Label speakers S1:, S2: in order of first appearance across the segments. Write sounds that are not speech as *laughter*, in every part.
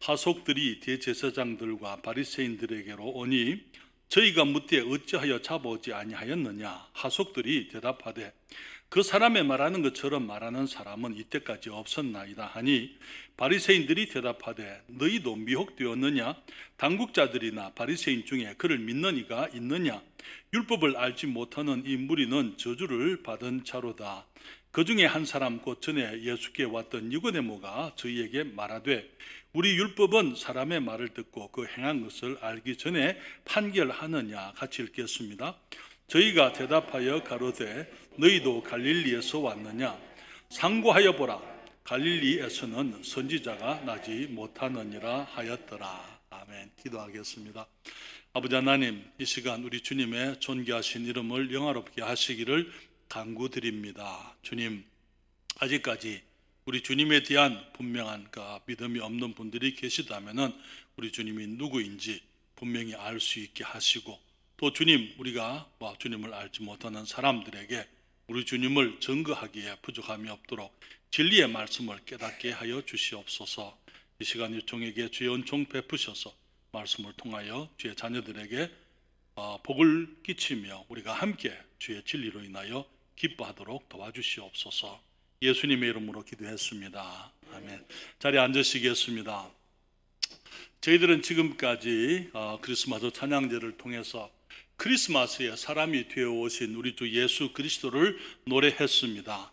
S1: 하속들이 대제사장들과 바리새인들에게로 오니 저희가 묻되 어찌하여 잡아오지 아니하였느냐 하속들이 대답하되 그 사람의 말하는 것처럼 말하는 사람은 이때까지 없었나이다 하니 바리새인들이 대답하되 너희도 미혹되었느냐? 당국자들이나 바리새인 중에 그를 믿는 이가 있느냐? 율법을 알지 못하는 이 무리는 저주를 받은 자로다. 그 중에 한 사람 곧 전에 예수께 왔던 니고데모가 저희에게 말하되 우리 율법은 사람의 말을 듣고 그 행한 것을 알기 전에 판결하느냐 같이 읽겠습니다. 저희가 대답하여 가로되 너희도 갈릴리에서 왔느냐 상고하여 보라 갈릴리에서는 선지자가 나지 못하느니라 하였더라. 아멘. 기도하겠습니다. 아버지 하나님, 이 시간 우리 주님의 존귀하신 이름을 영화롭게 하시기를 간구드립니다. 주님, 아직까지 우리 주님에 대한 분명한 그 믿음이 없는 분들이 계시다면은 우리 주님이 누구인지 분명히 알 수 있게 하시고 또 주님 우리가 뭐 주님을 알지 못하는 사람들에게 우리 주님을 증거하기에 부족함이 없도록 진리의 말씀을 깨닫게 하여 주시옵소서. 이 시간 이 종에게 주의 은총 베푸셔서 말씀을 통하여 주의 자녀들에게 어, 복을 끼치며 우리가 함께 주의 진리로 인하여 기뻐하도록 도와주시옵소서. 예수님의 이름으로 기도했습니다. 아멘. 자리에 앉으시겠습니다. 저희들은 지금까지 어, 크리스마스 찬양제를 통해서 크리스마스에 사람이 되어 오신 우리 주 예수 그리스도를 노래했습니다.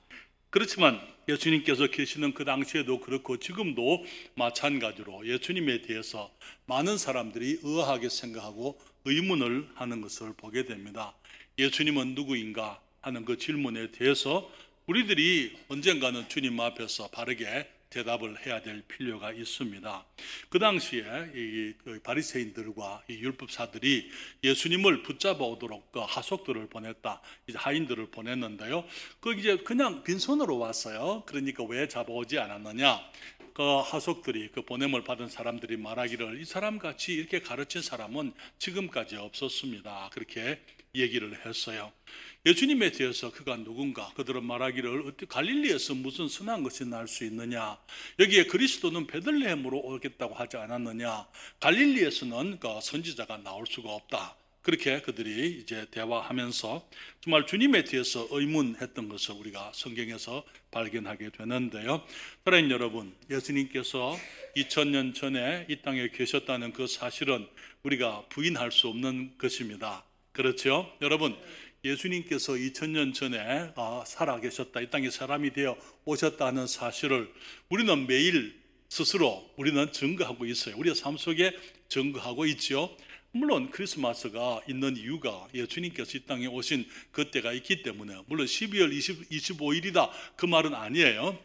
S1: 그렇지만 예수님께서 계시는 그 당시에도 그렇고 지금도 마찬가지로 예수님에 대해서 많은 사람들이 의아하게 생각하고 의문을 하는 것을 보게 됩니다. 예수님은 누구인가 하는 그 질문에 대해서 우리들이 언젠가는 주님 앞에서 바르게 대답을 해야 될 필요가 있습니다. 그 당시에 이그 바리새인들과 이 율법사들이 예수님을 붙잡아 오도록 그 하속들을 보냈다. 이제 하인들을 보냈는데요. 그 이제 그냥 빈손으로 왔어요. 그러니까 왜 잡아오지 않았느냐? 그 하속들이 그 보냄을 받은 사람들이 말하기를 이 사람 같이 이렇게 가르친 사람은 지금까지 없었습니다. 그렇게 얘기를 했어요. 예수님에 대해서 그가 누군가 그들은 말하기를 갈릴리에서 무슨 선한 것이 날 수 있느냐 여기에 그리스도는 베들레헴으로 오겠다고 하지 않았느냐 갈릴리에서는 그 선지자가 나올 수가 없다 그렇게 그들이 이제 대화하면서 정말 주님에 대해서 의문했던 것을 우리가 성경에서 발견하게 되는데요. 사랑하는 여러분, 예수님께서 2000년 전에 이 땅에 계셨다는 그 사실은 우리가 부인할 수 없는 것입니다. 그렇죠? 여러분, 예수님께서 2000년 전에 아, 살아 계셨다. 이 땅에 사람이 되어 오셨다는 사실을 우리는 매일 스스로 우리는 증거하고 있어요. 우리의 삶 속에 증거하고 있죠. 물론 크리스마스가 있는 이유가 예수님께서 이 땅에 오신 그때가 있기 때문에 물론 12월 20, 25일이다 그 말은 아니에요.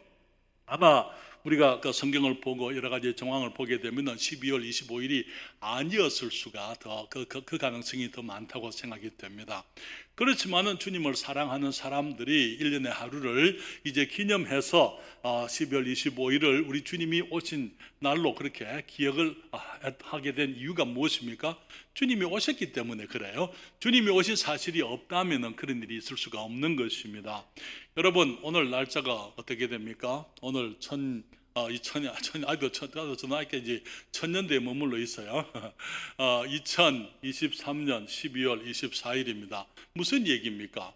S1: 아마 우리가 그 성경을 보고 여러 가지 정황을 보게 되면 12월 25일이 아니었을 수가 더그 그, 그 가능성이 더 많다고 생각이 됩니다. 그렇지만은 주님을 사랑하는 사람들이 1년의 하루를 이제 기념해서 12월 25일을 우리 주님이 오신 날로 그렇게 기억을 아, 하게 된 이유가 무엇입니까? 주님이 오셨기 때문에 그래요. 주님이 오신 사실이 없다면 그런 일이 있을 수가 없는 것입니다. 여러분 오늘 날짜가 어떻게 됩니까? 오늘 천 어, 2000, 천, 아이고, 천, 나도 저 나이가 이제 천년대에 머물러 있어요. *laughs* 어, 2023년 12월 24일입니다. 무슨 얘기입니까?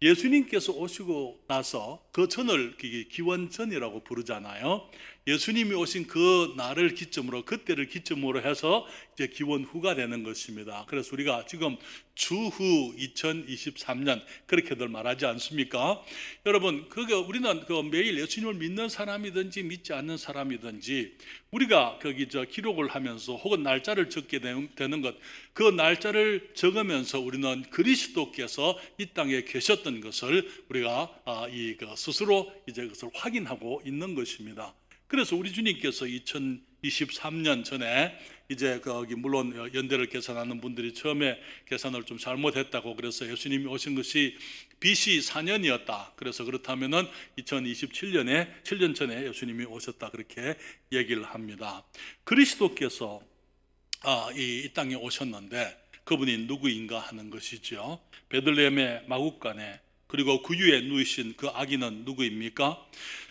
S1: 예수님께서 오시고 나서 그 전을 기원전이라고 부르잖아요. 예수님이 오신 그 날을 기점으로 그때를 기점으로 해서 이제 기원 후가 되는 것입니다. 그래서 우리가 지금 주후 2023년 그렇게들 말하지 않습니까? 여러분, 그게 우리는 그 매일 예수님을 믿는 사람이든지 믿지 않는 사람이든지 우리가 거기 저 기록을 하면서 혹은 날짜를 적게 되는 것, 그 날짜를 적으면서 우리는 그리스도께서 이 땅에 계셨던 것을 우리가 아, 이그 스스로 이제 그것을 확인하고 있는 것입니다. 그래서 우리 주님께서 2023년 전에 이제 거기 물론 연대를 계산하는 분들이 처음에 계산을 좀 잘못했다고 그래서 예수님이 오신 것이 BC 4년이었다. 그래서 그렇다면은 2027년에 7년 전에 예수님이 오셨다 그렇게 얘기를 합니다. 그리스도께서 아, 이, 이 땅에 오셨는데 그분이 누구인가 하는 것이죠. 베들레헴의 마국간에 그리고 구유에 누이신 그 아기는 누구입니까?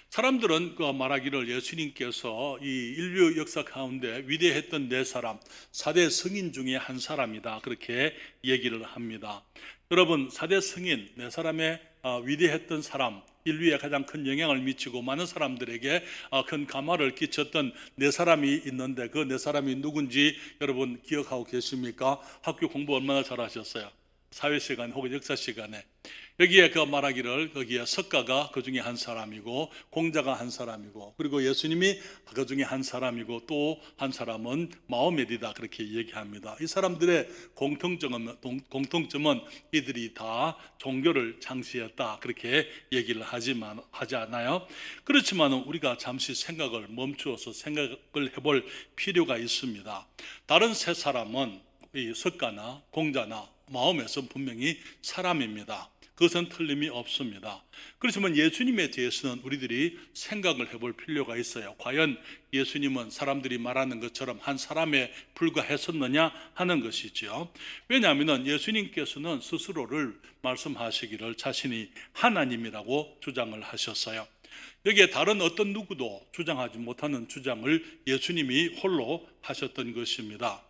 S1: 사람들은 그 말하기를 예수님께서 이 인류 역사 가운데 위대했던 네 사람, 사대 성인 중에 한 사람이다. 그렇게 얘기를 합니다. 여러분, 사대 성인 네 사람의 어, 위대했던 사람, 인류에 가장 큰 영향을 미치고 많은 사람들에게 어, 큰 감화를 끼쳤던 네 사람이 있는데 그 네 사람이 누군지 여러분 기억하고 계십니까? 학교 공부 얼마나 잘하셨어요? 사회 시간 혹은 역사 시간에 여기에 그 말하기를 거기에 석가가 그 중에 한 사람이고 공자가 한 사람이고 그리고 예수님이 그 중에 한 사람이고 또 한 사람은 마오메디다 그렇게 얘기합니다. 이 사람들의 공통점은 공통점은 이들이 다 종교를 창시했다 그렇게 얘기를 하지만 하지 않아요. 그렇지만 우리가 잠시 생각을 멈추어서 생각을 해볼 필요가 있습니다. 다른 세 사람은 이 석가나 공자나 마음에서 분명히 사람입니다. 그것은 틀림이 없습니다. 그렇지만 예수님에 대해서는 우리들이 생각을 해볼 필요가 있어요. 과연 예수님은 사람들이 말하는 것처럼 한 사람에 불과했었느냐 하는 것이죠. 왜냐하면 예수님께서는 스스로를 말씀하시기를 자신이 하나님이라고 주장을 하셨어요. 여기에 다른 어떤 누구도 주장하지 못하는 주장을 예수님이 홀로 하셨던 것입니다.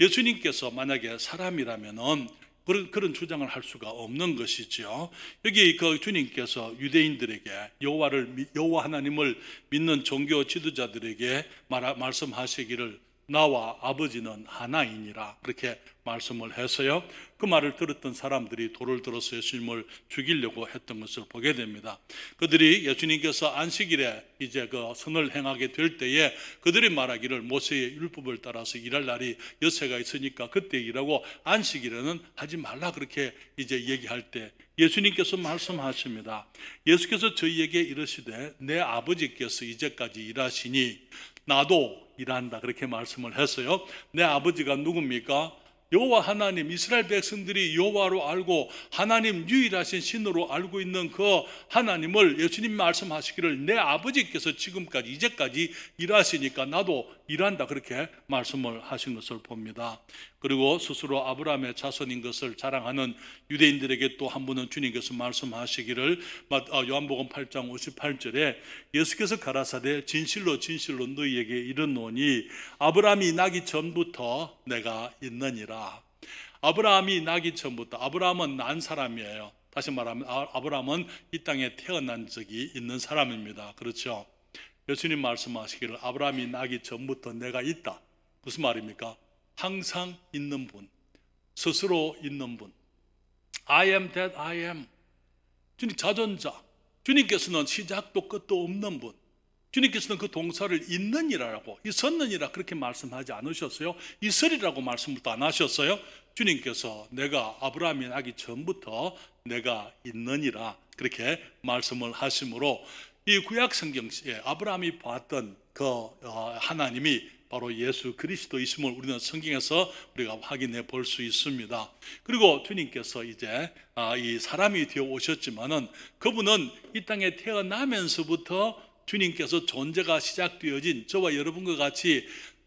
S1: 예수님께서 만약에 사람이라면은 그런, 그런 주장을 할 수가 없는 것이죠. 여기 그 주님께서 유대인들에게 여호와를 미- 여호와 하나님을 믿는 종교 지도자들에게 말, 말씀하시기를 나와 아버지는 하나이니라 그렇게 말씀을 해서요. 그 말을 들었던 사람들이 돌을 들어서 예수님을 죽이려고 했던 것을 보게 됩니다. 그들이 예수님께서 안식일에 이제 그 선을 행하게 될 때에 그들이 말하기를 모세의 율법을 따라서 일할 날이 여세가 있으니까 그때 일하고 안식일에는 하지 말라 그렇게 이제 얘기할 때 예수님께서 말씀하십니다. 예수께서 저희에게 이르시되 내 아버지께서 이제까지 일하시니 나도 일한다 그렇게 말씀을 했어요. 내 아버지가 누굽니까? 여호와 하나님 이스라엘 백성들이 여호와로 알고 하나님 유일하신 신으로 알고 있는 그 하나님을 예수님 말씀하시기를 내 아버지께서 지금까지 이제까지 일하시니까 나도 일한다 그렇게 말씀을 하신 것을 봅니다. 그리고 스스로 아브라함의 자손인 것을 자랑하는 유대인들에게 또 한 분은 주님께서 말씀하시기를 마- 어, 요한복음 8장 58절에 예수께서 가라사대 진실로 진실로 너희에게 이르노니 아브라함이 나기 전부터 내가 있느니라. 아브라함이 나기 전부터 아브라함은 난 사람이에요. 다시 말하면 아- 아브라함은 이 땅에 태어난 적이 있는 사람입니다. 그렇죠? 예수님 말씀하시기를 아브라함이 나기 전부터 내가 있다. 무슨 말입니까? 항상 있는 분, 스스로 있는 분. I am that I am. 주님 자존자. 주님께서는 시작도 끝도 없는 분. 주님께서는 그 동사를 있는이라고 있었느니라 그렇게 말씀하지 않으셨어요. 있으리라고 말씀부터 안 하셨어요. 주님께서 내가 아브라함이 나기 전부터 내가 있느니라 그렇게 말씀을 하심으로 이 구약 성경시에 아브라함이 봤던 그 어, 하나님이 바로 예수 그리스도이심을 우리는 성경에서 우리가 확인해 볼 수 있습니다. 그리고 주님께서 이제 아, 이 사람이 되어 오셨지만은 그분은 이 땅에 태어나면서부터 주님께서 존재가 시작되어진 저와 여러분과 같이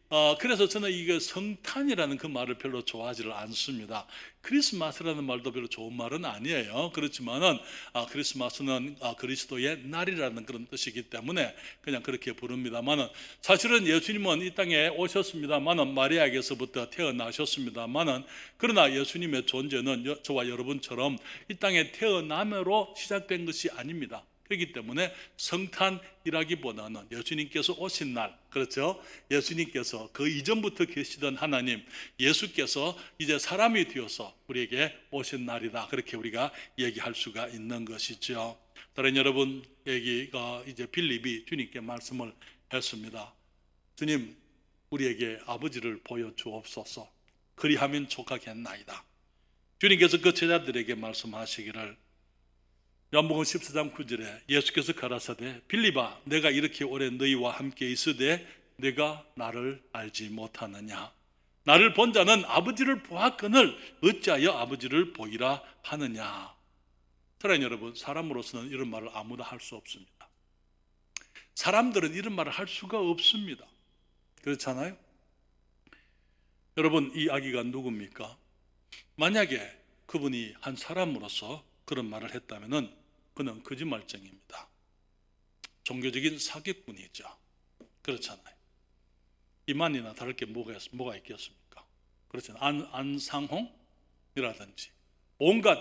S1: 어, 그래서 저는 이게 성탄이라는 그 말을 별로 좋아하지를 않습니다. 크리스마스라는 말도 별로 좋은 말은 아니에요. 그렇지만은 아, 크리스마스는 아, 그리스도의 날이라는 그런 뜻이기 때문에 그냥 그렇게 부릅니다만은 사실은 예수님은 이 땅에 오셨습니다만은 마리아에게서부터 태어나셨습니다만은 그러나 예수님의 존재는 여- 저와 여러분처럼 이 땅에 태어남으로 시작된 것이 아닙니다. 그렇기 때문에 성탄이라기보다는 예수님께서 오신 날, 그렇죠? 예수님께서 그 이전부터 계시던 하나님, 예수께서 이제 사람이 되어서 우리에게 오신 날이다. 그렇게 우리가 얘기할 수가 있는 것이죠. 다른 여러분, 여기가 이제 빌립이 주님께 말씀을 했습니다. 주님, 우리에게 아버지를 보여 주옵소서. 그리하면 족하겠나이다. 주님께서 그 제자들에게 말씀하시기를 요한복음 14장 9절에 예수께서 가라사대 빌립아 내가 이렇게 오래 너희와 함께 있으되 내가 나를 알지 못하느냐? 나를 본 자는 아버지를 보았거늘 어찌하여 아버지를 보이라 하느냐? 사랑하는 여러분 사람으로서는 이런 말을 아무도 할수 없습니다. 사람들은 이런 말을 할 수가 없습니다. 그렇잖아요? 여러분 이 아기가 누굽니까? 만약에 그분이 한 사람으로서 그런 말을 했다면은 그는 거짓말쟁입니다. 종교적인 사기꾼이죠. 그렇잖아요. 이만이나 다를 게 뭐가, 있- 뭐가 있겠습니까? 그렇잖아요. 안, 안상홍이라든지 온갖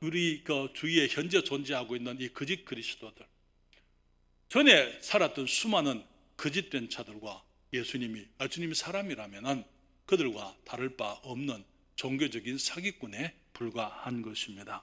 S1: 우리 그 주위에 현재 존재하고 있는 이 거짓 그리스도들 전에 살았던 수많은 거짓된 자들과 예수님이 아, 주님이 사람이라면은 그들과 다를 바 없는 종교적인 사기꾼에 불과한 것입니다.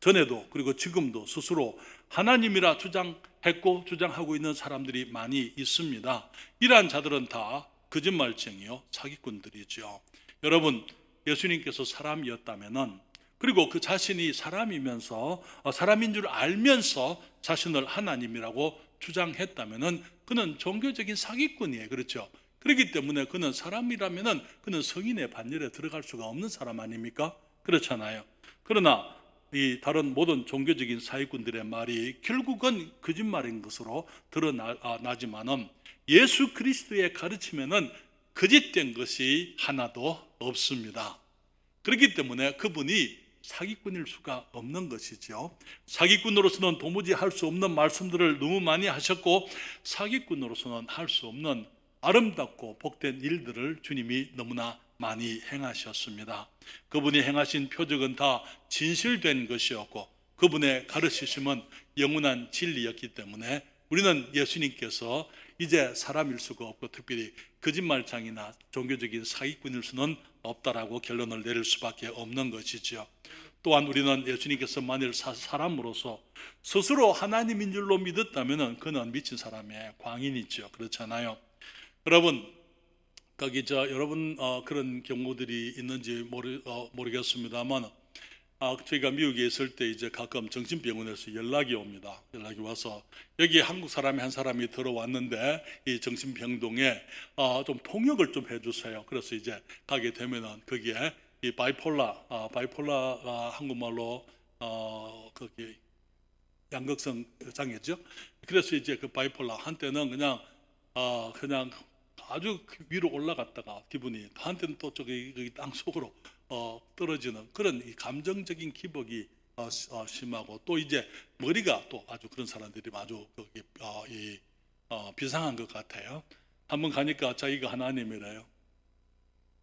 S1: 전에도 그리고 지금도 스스로 하나님이라 주장했고 주장하고 있는 사람들이 많이 있습니다. 이러한 자들은 다 거짓말쟁이요 사기꾼들이죠. 여러분 예수님께서 사람이었다면은 그리고 그 자신이 사람이면서 어, 사람인 줄 알면서 자신을 하나님이라고 주장했다면은 그는 종교적인 사기꾼이에요. 그렇죠? 그렇기 때문에 그는 사람이라면은 그는 성인의 반열에 들어갈 수가 없는 사람 아닙니까? 그렇잖아요. 그러나 이 다른 모든 종교적인 사기꾼들의 말이 결국은 거짓말인 것으로 드러나지만은 예수 그리스도의 가르침에는 거짓된 것이 하나도 없습니다. 그렇기 때문에 그분이 사기꾼일 수가 없는 것이죠. 사기꾼으로서는 도무지 할 수 없는 말씀들을 너무 많이 하셨고 사기꾼으로서는 할 수 없는 아름답고 복된 일들을 주님이 너무나 많이 행하셨습니다. 그분이 행하신 표적은 다 진실된 것이었고 그분의 가르치심은 영원한 진리였기 때문에 우리는 예수님께서 이제 사람일 수가 없고 특별히 거짓말장이나 종교적인 사기꾼일 수는 없다라고 결론을 내릴 수밖에 없는 것이지요. 또한 우리는 예수님께서 만일 사- 사람으로서 스스로 하나님인 줄로 믿었다면 그는 미친 사람의 광인이죠. 그렇잖아요. 여러분 저 여러분 어, 그런 경우들이 있는지 모르 어, 모르겠습니다만 아, 저희가 미국에 있을 때 이제 가끔 정신병원에서 연락이 옵니다. 연락이 와서 여기 한국 사람이 한 사람이 들어왔는데 이 정신병동에 어, 좀 통역을 좀 해주세요. 그래서 이제 가게 되면은 거기에 이 바이폴라, 아, 바이폴라가 한국말로 어, 거기 양극성 장애죠. 그래서 이제 그 바이폴라 한때는 그냥 어, 그냥 아주 위로 올라갔다가 기분이 한때는 또 저기 땅 속으로 어, 떨어지는 그런 이 감정적인 기복이 어, 시- 어, 심하고 또 이제 머리가 또 아주 그런 사람들이 아주 어, 이 어, 비상한 것 같아요. 한번 가니까 자기가 하나님이래요.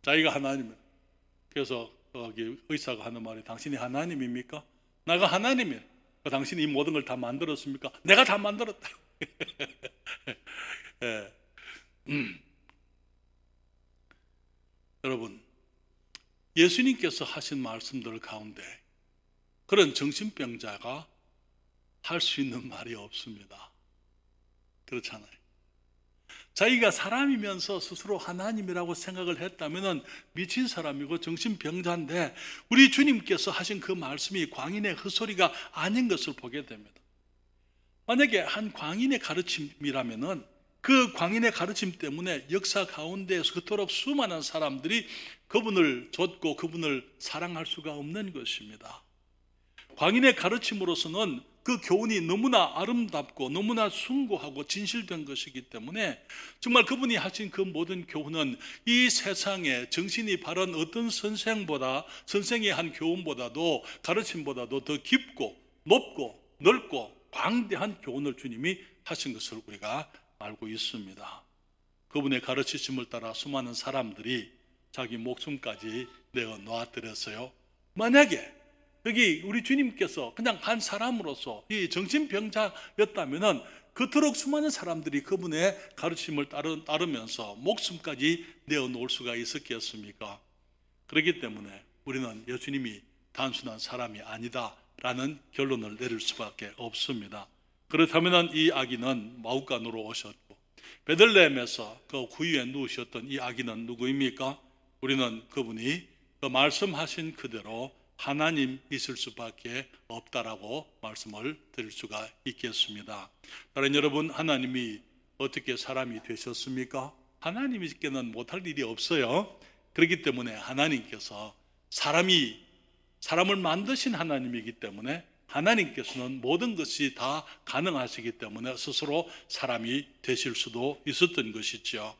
S1: 자기가 하나님. 그래서 거기 의사가 하는 말이 당신이 하나님입니까? 나가 하나님이야. 그 당신이 이 모든 걸 다 만들었습니까? 내가 다 만들었다. *laughs* 예. 음. 여러분, 예수님께서 하신 말씀들 가운데 그런 정신병자가 할 수 있는 말이 없습니다. 그렇잖아요. 자기가 사람이면서 스스로 하나님이라고 생각을 했다면 미친 사람이고 정신병자인데 우리 주님께서 하신 그 말씀이 광인의 헛소리가 아닌 것을 보게 됩니다. 만약에 한 광인의 가르침이라면은 그 광인의 가르침 때문에 역사 가운데에서 그토록 수많은 사람들이 그분을 좇고 그분을 사랑할 수가 없는 것입니다. 광인의 가르침으로서는 그 교훈이 너무나 아름답고 너무나 숭고하고 진실된 것이기 때문에 정말 그분이 하신 그 모든 교훈은 이 세상에 정신이 바른 어떤 선생보다 선생의 한 교훈보다도 가르침보다도 더 깊고 높고 넓고 광대한 교훈을 주님이 하신 것을 우리가 알고 있습니다. 그분의 가르치심을 따라 수많은 사람들이 자기 목숨까지 내어 놓아드렸어요. 만약에 여기 우리 주님께서 그냥 한 사람으로서 이 정신병자였다면은 그토록 수많은 사람들이 그분의 가르침을 따르, 따르면서 목숨까지 내어 놓을 수가 있었겠습니까? 그렇기 때문에 우리는 예수님이 단순한 사람이 아니다라는 결론을 내릴 수밖에 없습니다. 그렇다면 이 아기는 마우간으로 오셨고 베들레헴에서 그 구유에 누우셨던 이 아기는 누구입니까? 우리는 그분이 그 말씀하신 그대로 하나님 있을 수밖에 없다라고 말씀을 드릴 수가 있겠습니다. 다른 여러분 하나님이 어떻게 사람이 되셨습니까? 하나님께는 못할 일이 없어요. 그렇기 때문에 하나님께서 사람이 사람을 만드신 하나님이기 때문에 하나님께서는 모든 것이 다 가능하시기 때문에 스스로 사람이 되실 수도 있었던 것이죠.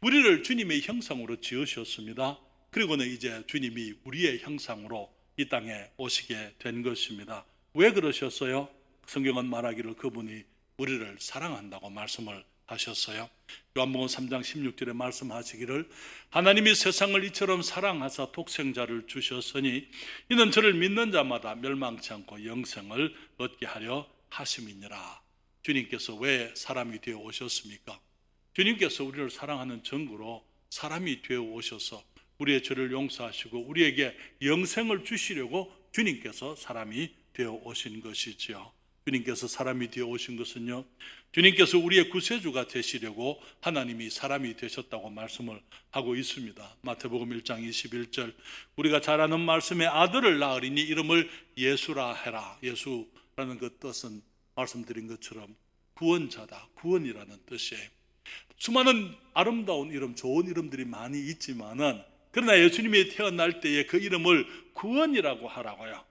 S1: 우리를 주님의 형상으로 지으셨습니다. 그리고는 이제 주님이 우리의 형상으로 이 땅에 오시게 된 것입니다. 왜 그러셨어요? 성경은 말하기를 그분이 우리를 사랑한다고 말씀을 하셨어요. 요한복음 3장 16절에 말씀하시기를 하나님이 세상을 이처럼 사랑하사 독생자를 주셨으니 이는 저를 믿는 자마다 멸망치 않고 영생을 얻게 하려 하심이니라. 주님께서 왜 사람이 되어 오셨습니까? 주님께서 우리를 사랑하는 증거로 사람이 되어 오셔서 우리의 죄를 용서하시고 우리에게 영생을 주시려고 주님께서 사람이 되어 오신 것이지요. 주님께서 사람이 되어 오신 것은요. 주님께서 우리의 구세주가 되시려고 하나님이 사람이 되셨다고 말씀을 하고 있습니다. 마태복음 1장 21절 우리가 잘 아는 말씀에 아들을 낳으리니 이름을 예수라 해라. 예수라는 그 뜻은 말씀드린 것처럼 구원자다. 구원이라는 뜻이에요. 수많은 아름다운 이름, 좋은 이름들이 많이 있지만은 그러나 예수님이 태어날 때에 그 이름을 구원이라고 하라고요.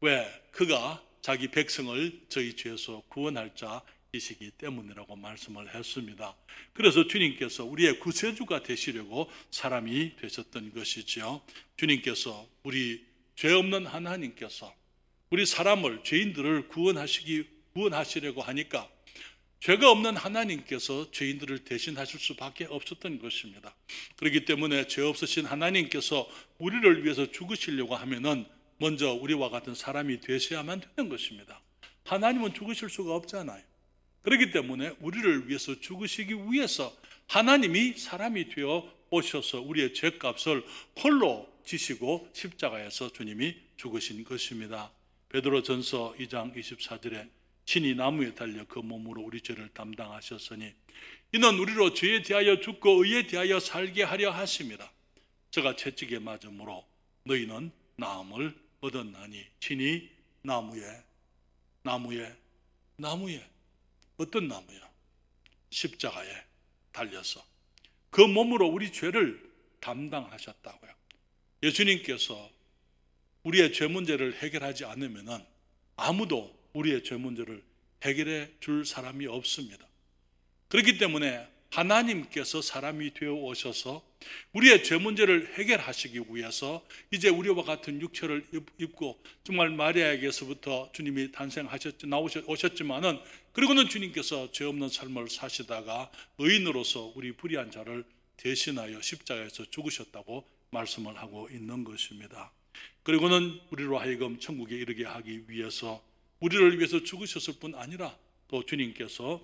S1: 왜? 그가 자기 백성을 저희 죄에서 구원할 자이시기 때문이라고 말씀을 했습니다. 그래서 주님께서 우리의 구세주가 되시려고 사람이 되셨던 것이지요. 주님께서 우리 죄 없는 하나님께서 우리 사람을 죄인들을 구원하시기 구원하시려고 하니까 죄가 없는 하나님께서 죄인들을 대신하실 수밖에 없었던 것입니다. 그렇기 때문에 죄 없으신 하나님께서 우리를 위해서 죽으시려고 하면은 먼저 우리와 같은 사람이 되셔야만 되는 것입니다. 하나님은 죽으실 수가 없잖아요. 그렇기 때문에 우리를 위해서 죽으시기 위해서 하나님이 사람이 되어 오셔서 우리의 죄값을 홀로 지시고 십자가에서 주님이 죽으신 것입니다. 베드로 전서 2장 24절에 친히 나무에 달려 그 몸으로 우리 죄를 담당하셨으니 이는 우리로 죄에 대하여 죽고 의에 대하여 살게 하려 하심이라. 저가 채찍에 맞음으로 너희는 나음을 얻었나니 친히 나무에 나무에 나무에 어떤 나무야? 십자가에 달려서 그 몸으로 우리 죄를 담당하셨다고요. 예수님께서 우리의 죄 문제를 해결하지 않으면은 아무도 우리의 죄 문제를 해결해 줄 사람이 없습니다. 그렇기 때문에 하나님께서 사람이 되어 오셔서 우리의 죄 문제를 해결하시기 위해서 이제 우리와 같은 육체를 입고 정말 마리아에게서부터 주님이 탄생하셨 나오셨 오셨지만은 그리고는 주님께서 죄 없는 삶을 사시다가 의인으로서 우리 불의한 자를 대신하여 십자가에서 죽으셨다고 말씀을 하고 있는 것입니다. 그리고는 우리로 하여금 천국에 이르게 하기 위해서 우리를 위해서 죽으셨을 뿐 아니라 또 주님께서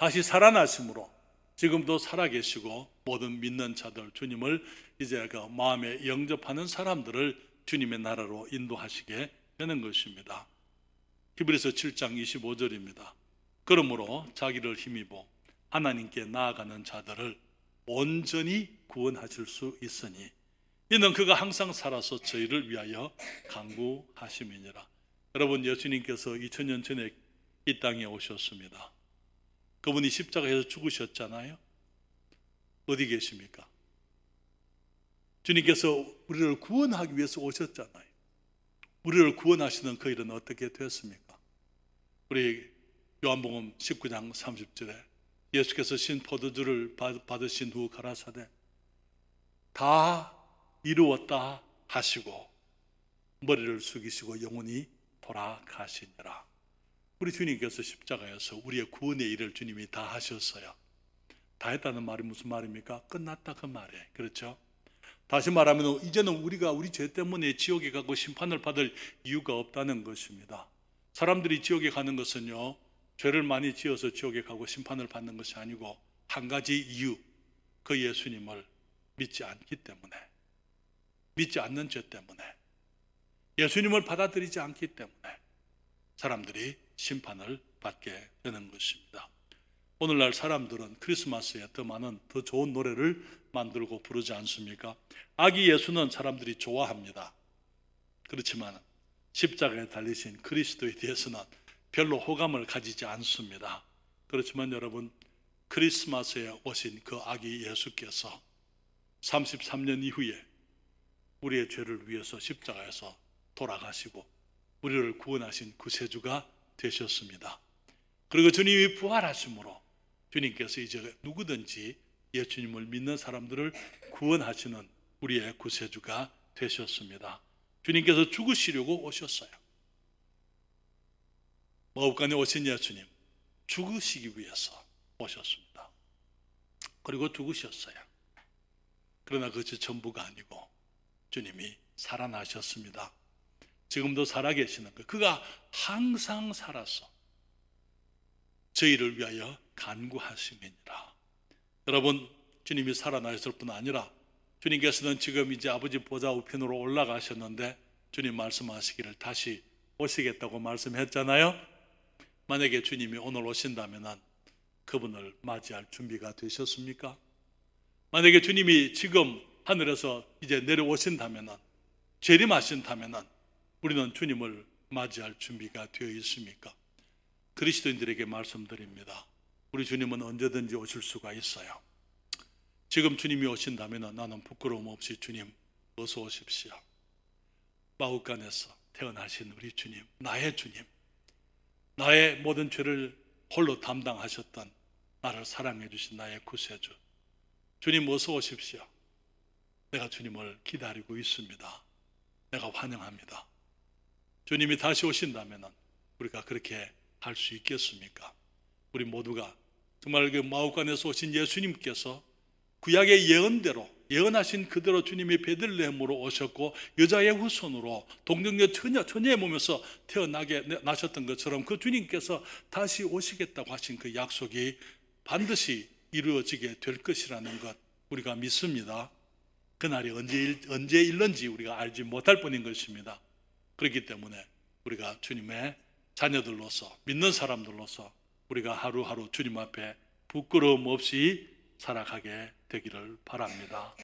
S1: 다시 살아나심으로 지금도 살아계시고 모든 믿는 자들 주님을 이제 그 마음에 영접하는 사람들을 주님의 나라로 인도하시게 되는 것입니다. 히브리서 7장 25절입니다. 그러므로 자기를 힘입어 하나님께 나아가는 자들을 온전히 구원하실 수 있으니 이는 그가 항상 살아서 저희를 위하여 강구하심이니라. 여러분 예수님께서 2000년 전에 이 땅에 오셨습니다. 그분이 십자가에서 죽으셨잖아요. 어디 계십니까? 주님께서 우리를 구원하기 위해서 오셨잖아요. 우리를 구원하시는 그 일은 어떻게 됐습니까? 우리 요한복음 19장 30절에 예수께서 신 포도주를 받으신 후 가라사대 다 이루었다 하시고 머리를 숙이시고 영원히 돌아가시니라. 우리 주님께서 십자가에서 우리의 구원의 일을 주님이 다 하셨어요. 다 했다는 말이 무슨 말입니까? 끝났다 그 말이에요. 그렇죠? 다시 말하면 이제는 우리가 우리 죄 때문에 지옥에 가고 심판을 받을 이유가 없다는 것입니다. 사람들이 지옥에 가는 것은요, 죄를 많이 지어서 지옥에 가고 심판을 받는 것이 아니고 한 가지 이유, 그 예수님을 믿지 않기 때문에, 믿지 않는 죄 때문에, 예수님을 받아들이지 않기 때문에 사람들이 심판을 받게 되는 것입니다. 오늘날 사람들은 크리스마스에 더 많은 더 좋은 노래를 만들고 부르지 않습니까? 아기 예수는 사람들이 좋아합니다. 그렇지만 십자가에 달리신 그리스도에 대해서는 별로 호감을 가지지 않습니다. 그렇지만 여러분 크리스마스에 오신 그 아기 예수께서 33년 이후에 우리의 죄를 위해서 십자가에서 돌아가시고 우리를 구원하신 구세주가 되셨습니다. 그리고 주님이 부활하심으로 주님께서 이제 누구든지 예수님을 믿는 사람들을 구원하시는 우리의 구세주가 되셨습니다. 주님께서 죽으시려고 오셨어요. 마법관에 오신 예수님 죽으시기 위해서 오셨습니다. 그리고 죽으셨어요. 그러나 그것이 전부가 아니고 주님이 살아나셨습니다. 지금도 살아계시는 거. 그가 항상 살아서 저희를 위하여 간구하심이니라. 여러분, 주님이 살아나셨을 뿐 아니라 주님께서는 지금 이제 아버지 보좌 우편으로 올라가셨는데 주님 말씀하시기를 다시 오시겠다고 말씀했잖아요. 만약에 주님이 오늘 오신다면 그분을 맞이할 준비가 되셨습니까? 만약에 주님이 지금 하늘에서 이제 내려오신다면 재림하신다면 우리는 주님을 맞이할 준비가 되어 있습니까? 그리스도인들에게 말씀드립니다. 우리 주님은 언제든지 오실 수가 있어요. 지금 주님이 오신다면 나는 부끄러움 없이 주님 어서 오십시오. 마우간에서 태어나신 우리 주님, 나의 주님, 나의 모든 죄를 홀로 담당하셨던 나를 사랑해 주신 나의 구세주. 주님 어서 오십시오. 내가 주님을 기다리고 있습니다. 내가 환영합니다. 주님이 다시 오신다면 우리가 그렇게 할 수 있겠습니까? 우리 모두가 정말 그 마우간에서 오신 예수님께서 구약의 예언대로 예언하신 그대로 주님이 베들레헴으로 오셨고 여자의 후손으로 동정녀 처녀 처녀의 몸에서 태어나게 나셨던 것처럼 그 주님께서 다시 오시겠다고 하신 그 약속이 반드시 이루어지게 될 것이라는 것 우리가 믿습니다. 그날이 언제 일- 언제 일는지 우리가 알지 못할 뿐인 것입니다. 그렇기 때문에 우리가 주님의 자녀들로서 믿는 사람들로서 우리가 하루하루 주님 앞에 부끄러움 없이 살아가게 되기를 바랍니다.